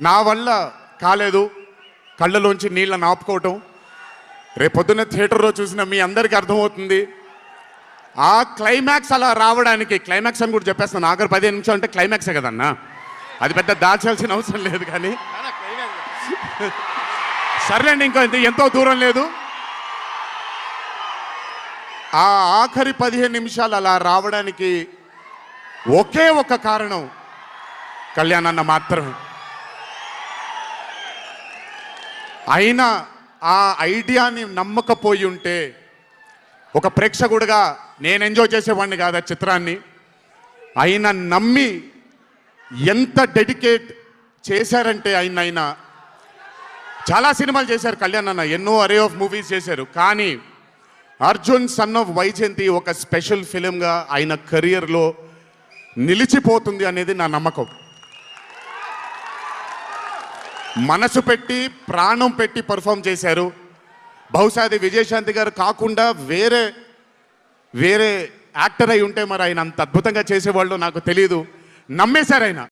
నా వల్ల కాలేదు. కళ్ళలోంచి నీళ్ళని ఆపుకోవటం రేపొద్దున థియేటర్లో చూసిన మీ అందరికీ అర్థమవుతుంది. ఆ క్లైమాక్స్ అలా రావడానికి క్లైమాక్స్ అని కూడా చెప్పేస్తాను ఆఖరి పదిహేను నిమిషాలు అంటే క్లైమాక్సే కదన్నా. అది పెద్ద దాచాల్సిన అవసరం లేదు కానీ. సర్లేండి ఇంకా ఎంతో దూరం లేదు. ఆ ఆఖరి పదిహేను నిమిషాలు అలా రావడానికి ఒకే ఒక కారణం కళ్యాణ్ అన్న మాత్రమే. అయినా ఆ ఐడియాని నమ్మకపోయి ఉంటే ఒక ప్రేక్షకుడిగా నేను ఎంజాయ్ చేసేవాడిని కాదు ఆ చిత్రాన్ని. ఆయన నమ్మి ఎంత డెడికేట్ చేశారంటే ఆయన ఆయన చాలా సినిమాలు చేశారు కళ్యాణ్ అన్న ఎన్నో అరే ఆఫ్ మూవీస్ చేశారు. కానీ అర్జున్ సన్ ఆఫ్ వైజయంతి ఒక స్పెషల్ ఫిలింగా ఆయన కెరియర్లో నిలిచిపోతుంది అనేది నా నమ్మకం. మనసు పెట్టి ప్రాణం పెట్టి పర్ఫామ్ చేశారు. బహుశా అది విజయశాంతి గారు కాకుండా వేరే వేరే యాక్టర్ అయి ఉంటే మరి ఆయన అంత అద్భుతంగా చేసేవాళ్ళు నాకు తెలియదు నమ్మేశారు ఆయన.